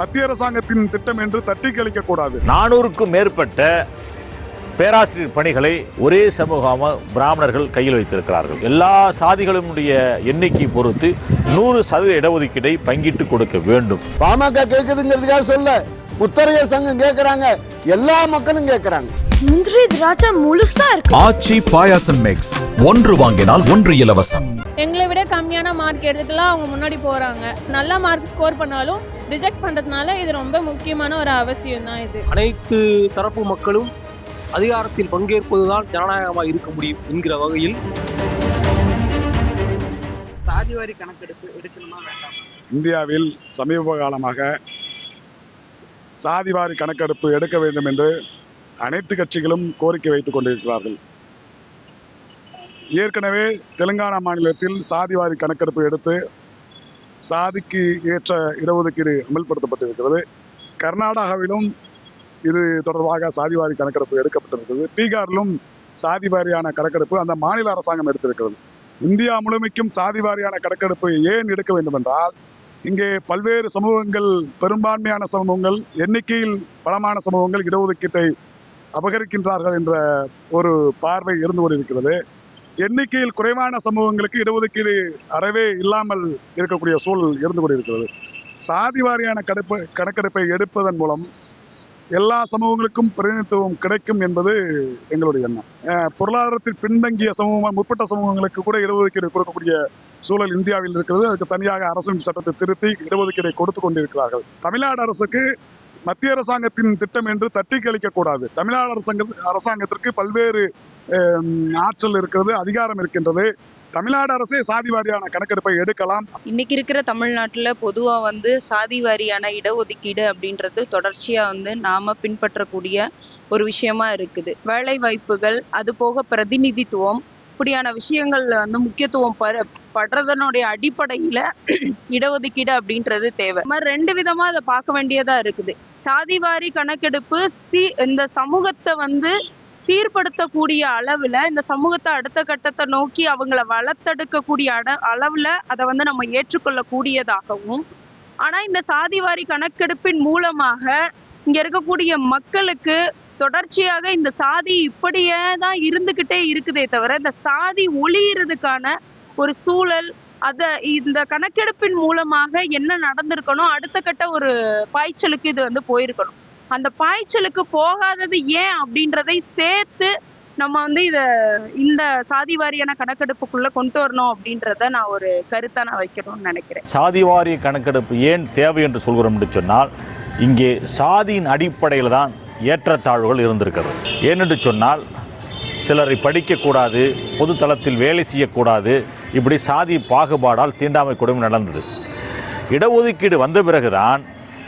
மத்திய அரசாங்கத்தின் திட்டம் என்று தட்டி கழிக்க கூடாது. நானூறுக்கும் மேற்பட்ட பேராசிரியர் பணிகளை ஒரே சமூகமாக பிராமணர்கள் கையில் வைத்திருக்கிறார்கள். எல்லா சாதிகளுடைய எண்ணிக்கை பொறுத்து நூறு சதவீத இடஒதுக்கீடை பங்கிட்டு கொடுக்க வேண்டும். பாமக கேக்குதுங்கிறதுக்காக சொல்ல முத்தரையர் சங்கம் கேக்குறாங்க எல்லா மக்களும் கேக்குறாங்க. முந்திரி திராட்சை முழுசா இருக்கு. ஆச்சி பாயாசம் மிக்ஸ் ஒன்று வாங்கினால் ஒன்று இலவசம். எங்களை விட கம்மியான மார்க் எடுத்துட்டுலாம் அவங்க முன்னாடி போகிறாங்க நல்ல மார்க் ஸ்கோர் பண்ணாலும் ரிஜெக்ட் பண்ணுறதுனால இது ரொம்ப முக்கியமான ஒரு அவசியம் தான் இது. அனைத்து தரப்பு மக்களும் அதிகாரத்தில் பங்கேற்பதுதான் ஜனநாயகமாக இருக்க முடியும் என்கிற வகையில் சாதிவாரி கணக்கெடுப்பு எடுக்கணுமா வேண்டாம்? இந்தியாவில் சமீப காலமாக சாதிவாரி கணக்கெடுப்பு எடுக்க வேண்டும் என்று அனைத்து கட்சிகளும் கோரிக்கை வைத்துக் கொண்டிருக்கிறார்கள். ஏற்கனவே தெலுங்கானா மாநிலத்தில் சாதிவாரி கணக்கெடுப்பு எடுத்து சாதிக்கு ஏற்ற இடஒதுக்கீடு அமல்படுத்தப்பட்டிருக்கிறது. கர்நாடகாவிலும் இது தொடர்பாக சாதிவாரி கணக்கெடுப்பு எடுக்கப்பட்டிருக்கிறது. பீகாரிலும் சாதி வாரியான கணக்கெடுப்பு அந்த மாநில அரசாங்கம் எடுத்திருக்கிறது. இந்தியா முழுமைக்கும் சாதி வாரியான கணக்கெடுப்பு ஏன் எடுக்க வேண்டும் என்றால் இங்கே பல்வேறு சமூகங்கள் பெரும்பான்மையான சமூகங்கள் எண்ணிக்கையில் பலமான சமூகங்கள் இடஒதுக்கீட்டை அபகரிக்கின்றார்கள் என்ற ஒரு பார்வை இருந்து கொண்டிருக்கிறது. எண்ணிக்கையில் குறைவான சமூகங்களுக்கு இடஒதுக்கீடு அறவே இல்லாமல் இருக்கக்கூடிய சூழல் இருந்து கொண்டிருக்கிறது. சாதி வாரியான கணப்பு கணக்கெடுப்பை எடுப்பதன் மூலம் எல்லா சமூகங்களுக்கும் பிரதிநிதித்துவம் கிடைக்கும் என்பது எங்களுடைய எண்ணம். பொருளாதாரத்தில் பின்தங்கிய சமூகம் முற்பட்ட சமூகங்களுக்கு கூட இடஒதுக்கீடு கொடுக்கக்கூடிய சூழல் இந்தியாவில் இருக்கிறது. அதுக்கு தனியாக அரசின் சட்டத்தை திருத்தி இடஒதுக்கீடை கொடுத்து கொண்டிருக்கிறார்கள். தமிழ்நாடு அரசுக்கு மத்திய அரசாங்கத்தின் திட்டம் என்று தட்டி கழிக்கக்கூடாது. தமிழ்நாடு அரசாங்க அரசாங்கத்திற்கு பல்வேறு ஆற்றல் இருக்கிறது அதிகாரம் இருக்கின்றது. தமிழ்நாடு அரசே சாதி வாரியான கணக்கெடுப்பை எடுக்கலாம். இன்னைக்கு இருக்கிற தமிழ்நாட்டில் பொதுவாக வந்து சாதி வாரியான இடஒதுக்கீடு அப்படின்றது தொடர்ச்சியாக வந்து நாம பின்பற்றக்கூடிய ஒரு விஷயமா இருக்குது. வேலை வாய்ப்புகள் அது போக பிரதிநிதித்துவம் இப்படியான விஷயங்கள்ல வந்து முக்கியத்துவம் பர படுறதனுடைய அடிப்படையில இடஒதுக்கீடு அப்படின்றது தேவை. மாதிரி ரெண்டு விதமா அதை பார்க்க வேண்டியதா இருக்குது. சாதிவாரி கணக்கெடுப்பு சீ இந்த சமூகத்தை வந்து சீர்படுத்தக்கூடிய அளவுல இந்த சமூகத்தை அடுத்த கட்டத்தை நோக்கி அவங்கள வளர்த்தெடுக்கக்கூடிய அட அளவுல அதை வந்து நம்ம ஏற்றுக்கொள்ளக்கூடியதாகவும் ஆனா இந்த சாதிவாரி கணக்கெடுப்பின் மூலமாக இங்க இருக்கக்கூடிய மக்களுக்கு தொடர்ச்சியாக இந்த சாதி இப்படியே தான் இருந்துகிட்டே இருக்குதே தவிர இந்த சாதி ஒளியறதுக்கான ஒரு சூழல் அத இந்த கணக்கெடுப்பின் மூலமாக என்ன நடந்திருக்கணும் அடுத்த கட்ட ஒரு பாய்ச்சலுக்கு இது வந்து போயிருக்கணும். அந்த பாய்ச்சலுக்கு போகாதது ஏன் அப்படின்றதை சேர்த்து நம்ம வந்து இத இந்த சாதி வாரியான கணக்கெடுப்புக்குள்ள கொண்டு வரணும் அப்படின்றத நான் ஒரு கருத்தா நான் வைக்கணும்னு நினைக்கிறேன். சாதி வாரிய கணக்கெடுப்பு ஏன் தேவை என்று சொல்கிறோம் என்று சொன்னால் இங்கே சாதியின் அடிப்படையில் தான் ஏற்றத்தாழ்வுகள் இருந்திருக்கிறது. ஏனென்று சொன்னால் சிலரை படிக்கக்கூடாது பொது தளத்தில் வேலை செய்யக்கூடாது இப்படி சாதி பாகுபாடால் தீண்டாமை கொடுமை நடந்தது. இடஒதுக்கீடு வந்த பிறகுதான்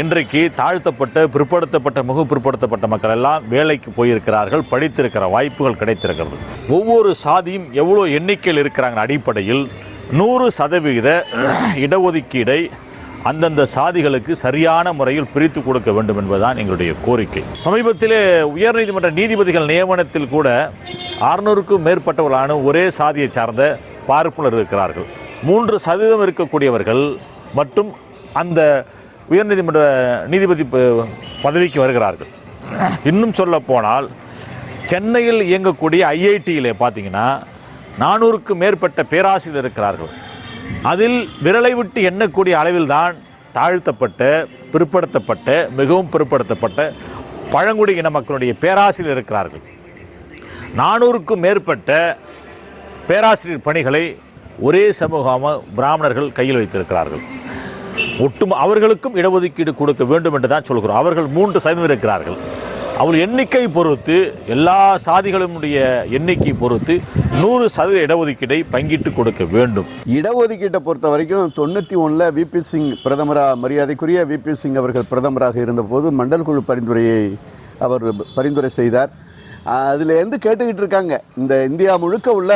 இன்றைக்கு தாழ்த்தப்பட்ட பிற்படுத்தப்பட்ட மிக பிற்படுத்தப்பட்ட மக்கள் எல்லாம் வேலைக்கு போயிருக்கிறார்கள் படித்திருக்கிற வாய்ப்புகள் கிடைத்திருக்கிறது. ஒவ்வொரு சாதியும் எவ்வளோ எண்ணிக்கையில் இருக்கிறாங்க அடிப்படையில் நூறு சதவிகித இடஒதுக்கீடை அந்தந்த சாதிகளுக்கு சரியான முறையில் பிரித்து கொடுக்க வேண்டும் என்பதுதான் எங்களுடைய கோரிக்கை. சமீபத்திலே உயர்நீதிமன்ற நீதிபதிகள் நியமனத்தில் கூட அறுநூறுக்கும் மேற்பட்டவர்களான ஒரே சாதியை சார்ந்த பார்ப்பனர் இருக்கிறார்கள். மூன்று சதவீதம் இருக்கக்கூடியவர்கள் மற்றும் அந்த உயர்நீதிமன்ற நீதிபதி ப- பதவிக்கு வருகிறார்கள். இன்னும் சொல்ல போனால் சென்னையில் இயங்கக்கூடிய ஐஐடியிலே பார்த்தீங்கன்னா நானூறுக்கும் மேற்பட்ட பேராசிரியர் இருக்கிறார்கள். அதில் விரலை விட்டு எண்ணக்கூடிய அளவில்தான் தாழ்த்தப்பட்ட பிற்படுத்தப்பட்ட மிகவும் பிற்படுத்தப்பட்ட பழங்குடி இன மக்களுடைய பேராசிரியர் இருக்கிறார்கள். நானூறுக்கும் மேற்பட்ட பேராசிரியர் பணிகளை ஒரே சமூகமாக பிராமணர்கள் கையில் வைத்திருக்கிறார்கள். ஒட்டும் அவர்களுக்கும் இடஒதுக்கீடு கொடுக்க வேண்டும் என்று தான் சொல்கிறோம். அவர்கள் மூன்று சதவீதம் இருக்கிறார்கள். அவர் எண்ணிக்கை பொறுத்து எல்லா சாதிகளுடைய எண்ணிக்கை பொறுத்து நூறு சதவீத இடஒதுக்கீட்டை பங்கிட்டு கொடுக்க வேண்டும். இடஒதுக்கீட்டை பொறுத்த வரைக்கும் தொண்ணூற்றி ஒன்றில் விபி சிங் பிரதமராக மரியாதைக்குரிய விபி சிங் அவர்கள் பிரதமராக இருந்தபோது மண்டல் குழு பரிந்துரையை அவர் பரிந்துரை செய்தார். அதில் இருந்து கேட்டுக்கிட்டு இருக்காங்க. இந்த இந்தியா முழுக்க உள்ள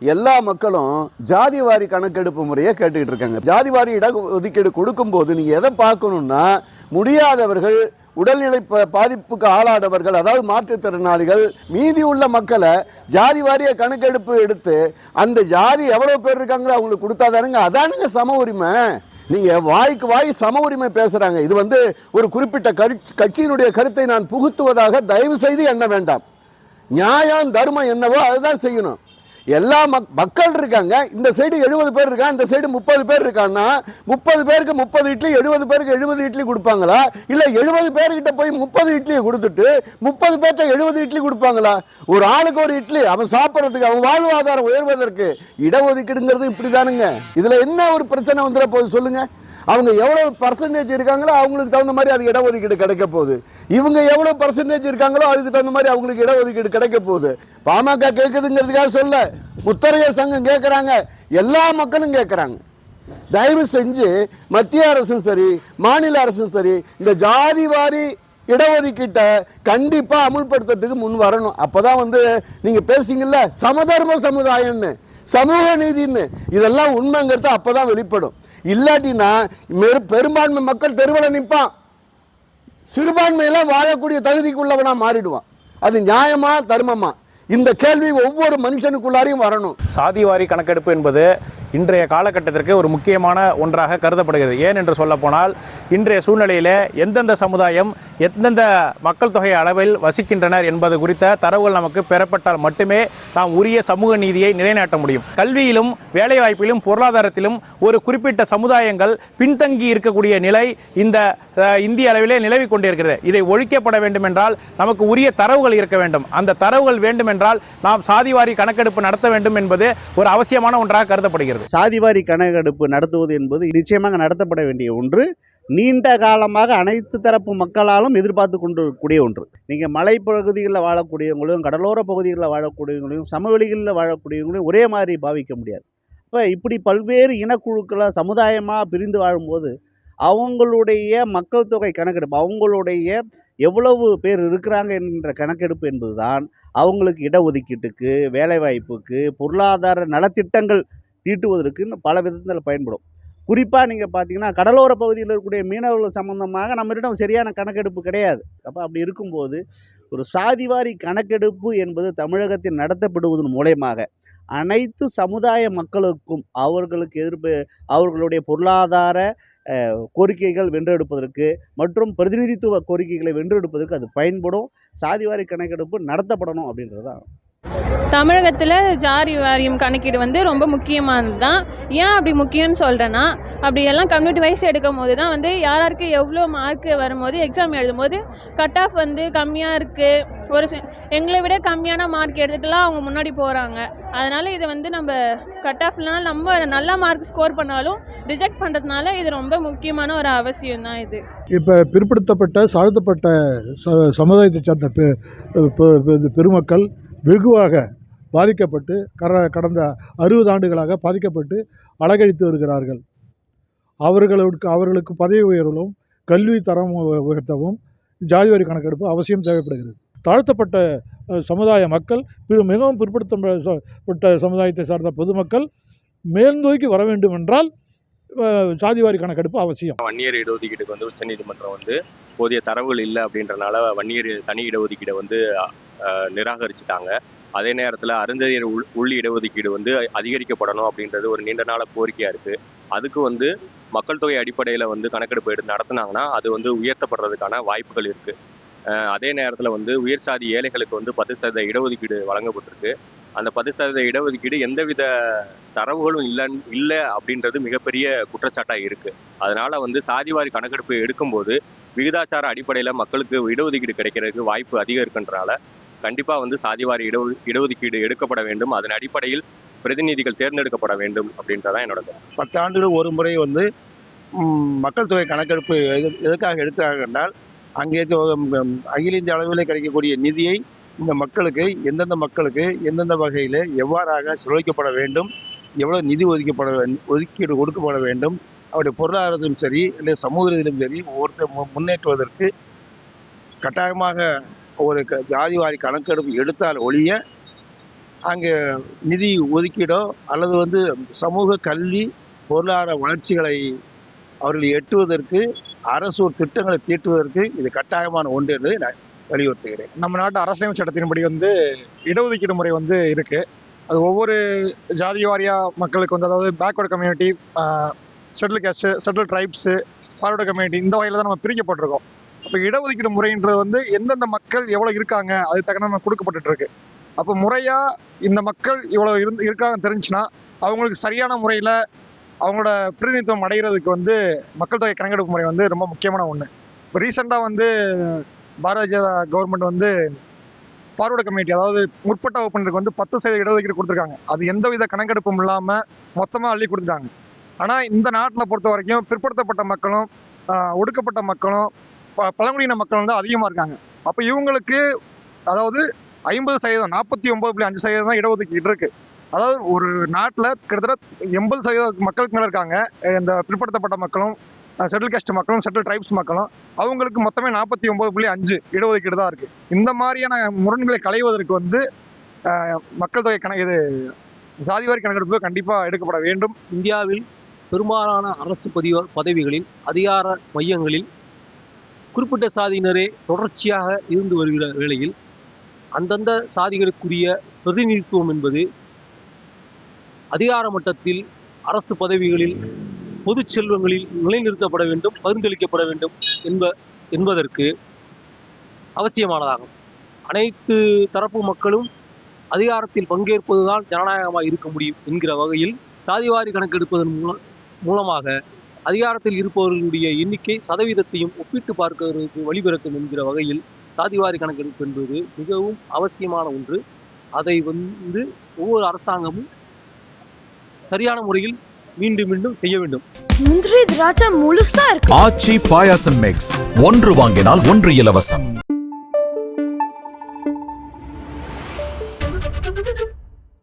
எல்லா மக்களும் ஜாதி வாரி கணக்கெடுப்பு முறையை கேட்டுக்கிட்டு இருக்காங்க. ஜாதி வாரி இட ஒதுக்கீடு கொடுக்கும்போது நீங்கள் எதை பார்க்கணுன்னா முடியாதவர்கள் உடல்நிலை ப- பாதிப்புக்கு ஆளானவர்கள் அதாவது மாற்றுத்திறனாளிகள் மீதி உள்ள மக்களை ஜாதி வாரிய கணக்கெடுப்பு எடுத்து அந்த ஜாதி எவ்வளவு பேர் இருக்காங்களோ அவங்களுக்கு கொடுத்தாதானுங்க. அதானுங்க சம உரிமை. நீங்க வாய்க்கு வாய் சம உரிமை பேசுறாங்க. இது வந்து ஒரு குறிப்பிட்ட கரு கட்சியினுடைய கருத்தை நான் புகுத்துவதாக தயவு செய்து எண்ண வேண்டாம். நியாயம் தர்மம் என்னவோ அதுதான் செய்யணும். எல்லா மக் மக்கள் இருக்காங்க. இந்த சைடு எழுபது பேர் இருக்கா? இந்த சைடு முப்பது பேர் இருக்கான்னா முப்பது பேருக்கு முப்பது இட்லி எழுபது பேருக்கு எழுபது இட்லி கொடுப்பாங்களா? இல்லை எழுபது பேர்கிட்ட போய் முப்பது இட்லியை கொடுத்துட்டு முப்பது பேர்த்த எழுபது இட்லி கொடுப்பாங்களா? ஒரு ஆளுக்கு ஒரு இட்லி அவன் சாப்பிட்றதுக்கு அவன் வாழ்வாதாரம் உயர்வதற்கு இடஒதுக்கீடுங்கிறது இப்படி தானுங்க இதில் என்ன ஒரு பிரச்சனை வந்துட போகுது சொல்லுங்க. அவங்க எவ்வளவு பர்சன்டேஜ் இருக்காங்களோ அவங்களுக்கு தகுந்த மாதிரி அது இடஒதுக்கீடு கிடைக்க போகுது. இவங்க எவ்வளவு பர்சன்டேஜ் இருக்காங்களோ அதுக்கு தகுந்த மாதிரி அவங்களுக்கு இடஒதுக்கீடு கிடைக்க போகுது. பாமக கேட்குதுங்கிறதுக்காக சொல்ல முத்தரையர் சங்கம் கேட்குறாங்க எல்லா மக்களும் கேட்குறாங்க தயவு செஞ்சு மத்திய அரசும் சரி மாநில அரசும் சரி இந்த ஜாதி வாரி இடஒதுக்கீட்டை கண்டிப்பாக அமுல்படுத்துறதுக்கு முன் வரணும். அப்பதான் வந்து நீங்கள் பேசுங்கல்ல சமதர்ம சமுதாயம்னு சமூக நீதினு இதெல்லாம் உண்மைங்கிறது அப்பதான் வெளிப்படும். இல்லாட்டினா பெரும்பான்மை மக்கள் தெருவில் நிற்பான் சிறுபான்மையெல்லாம் வாழக்கூடிய தகுதிக்குள்ளவனாக மாறிடுவான். அது நியாயமா தர்மமா? இந்த கேள்வி ஒவ்வொரு மனுஷனுக்குள்ளாரையும் வரணும். சாதிவாரி கணக்கெடுப்பு என்பது இன்றைய காலகட்டத்திற்கு ஒரு முக்கியமான ஒன்றாக கருதப்படுகிறது. ஏன் என்று சொல்லப்போனால் இன்றைய சூழ்நிலையில் எந்தெந்த சமுதாயம் எந்தெந்த மக்கள் தொகை அளவில் வசிக்கின்றனர் என்பது குறித்த தரவுகள் நமக்கு பெறப்பட்டால் மட்டுமே நாம் உரிய சமூக நீதியை நிலைநாட்ட முடியும். கல்வியிலும் வேலைவாய்ப்பிலும் பொருளாதாரத்திலும் ஒரு குறிப்பிட்ட சமுதாயங்கள் பின்தங்கி இருக்கக்கூடிய நிலை இந்த இந்திய அளவிலே நிலவி கொண்டிருக்கிறது. இதை ஒழிக்கப்பட வேண்டும் என்றால் நமக்கு உரிய தரவுகள் இருக்க வேண்டும். அந்த தரவுகள் வேண்டும் என்றால் நாம் சாதிவாரி கணக்கெடுப்பு நடத்த வேண்டும் என்பது ஒரு அவசியமான ஒன்றாக கருதப்படுகிறது. சாதிவாரி கணக்கெடுப்பு நடத்துவது என்பது நிச்சயமாக நடத்தப்பட வேண்டிய ஒன்று. நீண்ட காலமாக அனைத்து தரப்பு மக்களாலும் எதிர்பார்த்து கொண்டிருக்கக்கூடிய ஒன்று. நீங்கள் மலைப்பகுதிகளில் வாழக்கூடியவங்களையும் கடலோர பகுதிகளில் வாழக்கூடியவங்களையும் சமவெளிகளில் வாழக்கூடியவங்களையும் ஒரே மாதிரி பாவிக்க முடியாது. இப்போ இப்படி பல்வேறு இனக்குழுக்களாக சமுதாயமாக பிரிந்து வாழும்போது அவங்களுடைய மக்கள் தொகை கணக்கெடுப்பு அவங்களுடைய எவ்வளவு பேர் இருக்கிறாங்க என்ற கணக்கெடுப்பு என்பதுதான் அவங்களுக்கு இடஒதுக்கீட்டுக்கு வேலைவாய்ப்புக்கு பொருளாதார நலத்திட்டங்கள் தீட்டுவதற்கு பல விதத்தில் பயன்படும். குறிப்பாக நீங்கள் பார்த்தீங்கன்னா கடலோர பகுதியில் இருக்கக்கூடிய மீனவர்கள் சம்மந்தமாக நம்மளிடம் சரியான கணக்கெடுப்பு கிடையாது. அப்போ அப்படி இருக்கும்போது ஒரு சாதிவாரி கணக்கெடுப்பு என்பது தமிழகத்தில் நடத்தப்படுவதன் மூலயமாக அனைத்து சமுதாய மக்களுக்கும் அவர்களுக்கு எதிர்ப்பு அவர்களுடைய பொருளாதார கோரிக்கைகள் வென்றெடுப்பதற்கு மற்றும் பிரதிநிதித்துவ கோரிக்கைகளை வென்றெடுப்பதற்கு அது பயன்படும். சாதிவாரி கணக்கெடுப்பு நடத்தப்படணும் அப்படின்றது தான் தமிழகத்தில் ஜாதி வாரியம் கணக்கீடு வந்து ரொம்ப முக்கியமானது தான் ஏன் அப்படி முக்கியம்னு சொல்கிறேன்னா அப்படி எல்லாம் கம்யூனிட்டி வைஸ் எடுக்கும் போது தான் வந்து யார் யாருக்கு எவ்வளோ மார்க்கு வரும்போது எக்ஸாம் எழுதும்போது கட் ஆஃப் வந்து கம்மியாக இருக்குது ஒரு எங்களை விட கம்மியான மார்க் எடுத்துட்டுலாம் அவங்க முன்னாடி போகிறாங்க அதனால் இது வந்து நம்ம கட் ஆஃப்லாம் நம்ம நல்ல மார்க் ஸ்கோர் பண்ணாலும் ரிஜெக்ட் பண்ணுறதுனால இது ரொம்ப முக்கியமான ஒரு அவசியம் தான் இது. இப்போ பிற்படுத்தப்பட்ட தாழ்த்தப்பட்ட ச சமுதாயத்தை சார்ந்த பெருமக்கள் வெகுவாக பாதிக்கப்பட்டு கர கடந்த அறுபது ஆண்டுகளாக பாதிக்கப்பட்டு அலகழித்து வருகிறார்கள். அவர்களுக்கு அவர்களுக்கு பதவி உயர்வும் கல்வி தரம் உ- உயர்த்தவும் ஜாதிவாரி கணக்கெடுப்பு அவசியம் தேவைப்படுகிறது. தாழ்த்தப்பட்ட சமுதாய மக்கள் பிற மிகவும் பிற்படுத்தப்பட்ட சமுதாயத்தை சார்ந்த பொதுமக்கள் மேல்நோக்கி வர வேண்டும் என்றால் சாதிவாரி கணக்கெடுப்பு அவசியம். வன்னியர் இடஒதுக்கீடுக்கு வந்து உச்சநீதிமன்றம் வந்து போதிய தரவுகள் இல்லை அப்படின்றனால வன்னியர் தனி இடஒதுக்கீடை வந்து நிராகரிச்சிட்டாங்க நிராகரிச்சுட்டாங்க. அதே நேரத்தில் அருந்ததியர் உள் உள் இடஒதுக்கீடு வந்து அதிகரிக்கப்படணும் அப்படின்றது ஒரு நீண்ட நாள கோரிக்கையாக இருக்குது அதுக்கு வந்து மக்கள் தொகை அடிப்படையில் வந்து கணக்கெடுப்பு எடுத்து நடத்துனாங்கன்னா அது வந்து உயர்த்தப்படுறதுக்கான வாய்ப்புகள் இருக்குது அதே நேரத்தில் வந்து உயர் சாதி ஏழைகளுக்கு வந்து பத்து சதவீத இடஒதுக்கீடு வழங்கப்பட்டிருக்கு. அந்த பத்து சதவீத இடஒதுக்கீடு எந்தவித தரவுகளும் இல்லைன்னு இல்லை அப்படின்றது மிகப்பெரிய குற்றச்சாட்டாக இருக்குது அதனால் வந்து சாதிவாரி கணக்கெடுப்பு எடுக்கும்போது விகிதாச்சார அடிப்படையில் மக்களுக்கு இடஒதுக்கீடு கிடைக்கிறதுக்கு வாய்ப்பு அதிகம் இருக்குன்றனால கண்டிப்பாக வந்து சாதிவாரி இட இடஒதுக்கீடு எடுக்கப்பட வேண்டும். அதன் அடிப்படையில் பிரதிநிதிகள் தேர்ந்தெடுக்கப்பட வேண்டும் அப்படின்றதான் என்னோட பத்து ஆண்டுகள் ஒரு முறை வந்து மக்கள் தொகை கணக்கெடுப்பு எது எதுக்காக எடுக்கிறார்கள் என்றால் அங்கே அகில இந்திய அளவில் கிடைக்கக்கூடிய நிதியை இந்த மக்களுக்கு எந்தெந்த மக்களுக்கு எந்தெந்த வகையில் எவ்வாறாக செலவழிக்கப்பட வேண்டும் எவ்வளோ நிதி ஒதுக்கப்பட வேண்டும் ஒதுக்கீடு கொடுக்கப்பட வேண்டும் அவருடைய பொருளாதாரத்திலும் சரி இல்லை சமூக ரீதியிலும் சரி ஒவ்வொருத்தர் மு- முன்னேற்றுவதற்கு கட்டாயமாக ஒரு க- ஜாதிவாரி கணக்கெடுப்பு எடுத்தால் ஒழிய அங்கே நிதி ஒதுக்கீடோ அல்லது வந்து சமூக கல்வி பொருளாதார வளர்ச்சிகளை அவர்கள் எட்டுவதற்கு அரசு ஒரு திட்டங்களை தீட்டுவதற்கு இது கட்டாயமான ஒன்று என்று நான் வலியுறுத்துகிறேன். நம்ம நாட்டு அரசியலமைப்பு சட்டத்தின்படி வந்து இடஒதுக்கீடு முறை வந்து இருக்கு. அது ஒவ்வொரு ஜாதி வாரியா மக்களுக்கு வந்து அதாவது backward community scheduled caste scheduled tribes forward community இந்த வகையில் தான் நம்ம பிரிக்கப்பட்டிருக்கோம். அப்போ இடஒதுக்கீடு முறைன்றது வந்து எந்தெந்த மக்கள் எவ்வளோ இருக்காங்க அது தக்கன நம்ம கொடுக்கப்பட்டுட்டு இருக்கு அப்போ முறையாக இந்த மக்கள் இவ்வளோ இருந்து இருக்காங்கன்னு தெரிஞ்சுன்னா அவங்களுக்கு சரியான முறையில் அவங்களோட பிரதிநிதித்துவம் அடைகிறதுக்கு வந்து மக்கள் தொகை கணக்கெடுப்பு முறை வந்து ரொம்ப முக்கியமான ஒன்று இப்போ ரீசெண்டாக வந்து பாரதிய ஜனதா கவர்மெண்ட் வந்து ஃபார்வர்டு கமிட்டி அதாவது முற்பட்ட வகுப்பினருக்கு வந்து பத்து சதவீத இடஒதுக்கீடு கொடுத்துருக்காங்க. அது எந்தவித கணக்கெடுப்பும் இல்லாமல் மொத்தமாக அள்ளி கொடுத்துட்டாங்க. ஆனால் இந்த நாட்டில் பொறுத்த வரைக்கும் பிற்படுத்தப்பட்ட மக்களும் ஒடுக்கப்பட்ட மக்களும் ப- பழங்குடியின மக்களும் தான் அதிகமாக இருக்காங்க. அப்போ இவங்களுக்கு அதாவது ஐம்பது சதவீதம் நாற்பத்தி ஒன்பது புள்ளி அஞ்சு சதவீதம் தான் இடஒதுக்கீடு இருக்குது அதாவது ஒரு நாட்டில் கிட்டத்தட்ட எண்பது சதவீத மக்களுக்கு மேலே இருக்காங்க. இந்த பிற்படுத்தப்பட்ட மக்களும் செட்டில் கேஸ்ட் மக்களும் செட்டில் ட்ரைப்ஸ் மக்களும் அவங்களுக்கு மொத்தமே நாற்பத்தி ஒன்பது புள்ளி அஞ்சு இடஒதுக்கீடு தான் இருக்கு. இந்த மாதிரியான முரண்களை களைவதற்கு வந்து மக்கள் தொகை கணக்கு இது சாதிவாரி கணக்கெடுப்பு கண்டிப்பாக எடுக்கப்பட வேண்டும். இந்தியாவில் பெரும்பாலான அரசு பதிவ பதவிகளில் அதிகார மையங்களில் குறிப்பிட்ட சாதியினரே தொடர்ச்சியாக இருந்து வருகிற வேளையில் அந்தந்த சாதிகளுக்குரிய பிரதிநிதித்துவம் என்பது அதிகார மட்டத்தில் அரசு பதவிகளில் பொது செல்வங்களில் நிலைநிறுத்தப்பட வேண்டும் பகிர்ந்தளிக்கப்பட வேண்டும் என்ப என்பதற்கு அவசியமானதாகும். அனைத்து தரப்பு மக்களும் அதிகாரத்தில் பங்கேற்பதுதான் ஜனநாயகமாக இருக்க முடியும் என்கிற வகையில் சாதிவாரி கணக்கெடுப்பதன் மூலம் மூலமாக அதிகாரத்தில் இருப்பவர்களுடைய எண்ணிக்கை சதவீதத்தையும் ஒப்பிட்டு பார்க்கிறதுக்கு வழிபிறக்கும் என்கிற வகையில் சாதிவாரி கணக்கெடுப்பு என்பது மிகவும் அவசியமான ஒன்று. அதை வந்து ஒவ்வொரு அரசாங்கமும் சரியான முறையில் மீண்டும் மீண்டும் செய்ய வேண்டும். முந்திரி திராட்சை முழுசா இருக்கு. ஆச்சி பாயாசம் மிக்ஸ் ஒன்று வாங்கினால் ஒன்று இலவசம்.